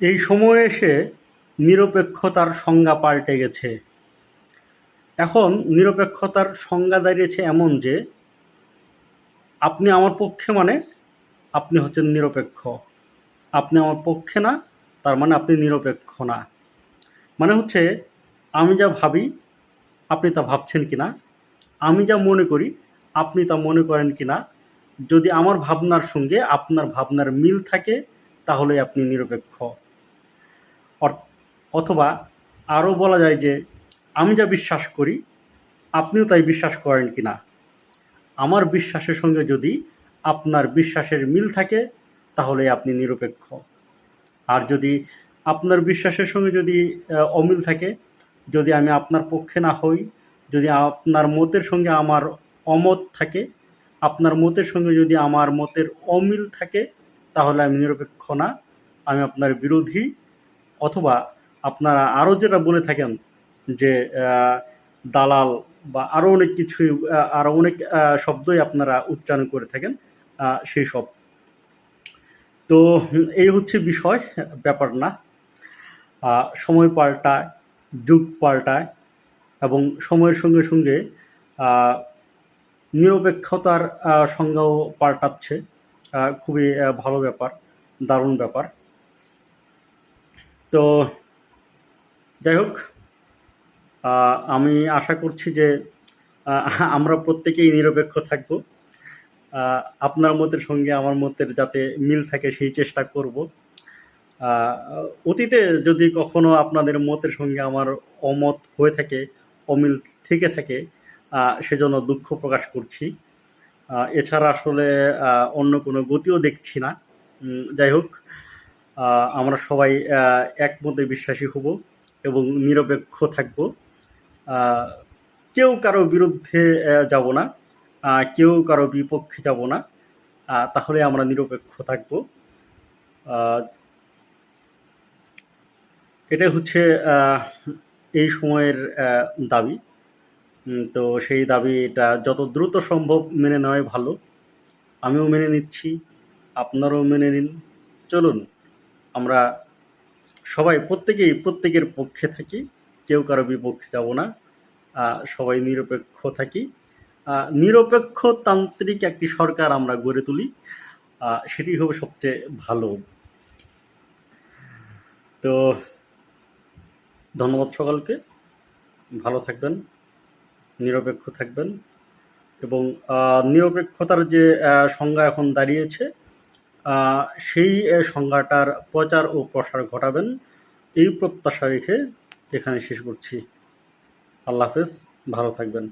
এই সময়ে এসে নিরপেক্ষতার সংজ্ঞা পাল্টে গেছে। এখন নিরপেক্ষতার সংজ্ঞা দাঁড়িয়েছে এমন যে, আপনি আমার পক্ষে মানে আপনি হচ্ছেন নিরপেক্ষ। আপনি আমার পক্ষে না, তার মানে আপনি নিরপেক্ষ না। মানে হচ্ছে, আমি যা ভাবি, আপনি তা ভাবছেন কি না আমি যা মনে করি, আপনি তা মনে করেন কি না যদি আমার ভাবনার সঙ্গে আপনার ভাবনার মিল থাকে তাহলে আপনি নিরপেক্ষ। অথবা আরও বলা যায় যে, আমি যা বিশ্বাস করি, আপনিও তাই বিশ্বাস করেন কি না আমার বিশ্বাসের সঙ্গে যদি আপনার বিশ্বাসের মিল থাকে, তাহলে আপনি নিরপেক্ষ। আর যদি আপনার বিশ্বাসের সঙ্গে যদি অমিল থাকে, যদি আমি আপনার পক্ষে না হই, যদি আপনার মতের সঙ্গে আমার অমত থাকে, আপনার মতের সঙ্গে যদি আমার মতের অমিল থাকে, তাহলে আমি নিরপেক্ষ না, আমি আপনার বিরোধী অথবা আপনারা আরও যেটা বলে থাকেন যে দালাল বা আরও অনেক কিছু আরও অনেক শব্দই আপনারা উচ্চারণ করে থাকেন সেই সব। তো এই হচ্ছে বিষয়, ব্যাপার না। সময় পাল্টায়, যুগ পাল্টায় এবং সময়ের সঙ্গে সঙ্গে নিরপেক্ষতার সংজ্ঞাও পাল্টাচ্ছে। খুবই ভালো ব্যাপার, দারুণ ব্যাপার। তো যাই হোক আমি আশা করছি যে আমরা প্রত্যেকেই নিরপেক্ষ থাকব। আপনার মতের সঙ্গে আমার মতের যাতে মিল থাকে সেই চেষ্টা করব। অতীতে যদি কখনো আপনাদের মতের সঙ্গে আমার অমত হয়ে থাকে, অমিল থেকে থাকে সেজন্য দুঃখ প্রকাশ করছি। এছাড়া আসলে অন্য কোনো গতিও দেখছি না। যাই হোক আমরা সবাই একমতে বিশ্বাসী হব এবং নিরপেক্ষ থাকব। কেউ কারও বিরুদ্ধে যাব না। কেউ কারও বিপক্ষে যাব না। তাহলে আমরা নিরপেক্ষ থাকব। এটাই হচ্ছে এই সময়ের দাবি। তো সেই দাবিটা যত দ্রুত সম্ভব মেনে নেওয়াই ভালো। আমিও মেনে নিচ্ছি। আপনারাও মেনে নিন। চলুন। আমরা সবাই প্রত্যেকেই প্রত্যেকের পক্ষে থাকি, কেউ কারও বিপক্ষে যাব না সবাই নিরপেক্ষ থাকি। নিরপেক্ষ তান্ত্রিক একটি সরকার আমরা গড়ে তুলি সেটি হবে সবচেয়ে ভালো। তো ধন্যবাদ সকলকে, ভালো থাকবেন, নিরপেক্ষ থাকবেন এবং নিরপেক্ষতার যে সংজ্ঞা এখন দাঁড়িয়েছে সেই সংজ্ঞাটার প্রচার ও প্রসার ঘটাবেন। এই প্রত্যাশা রেখে এখানে শেষ করছি। আল্লাহ হাফেজ, ভালো থাকবেন।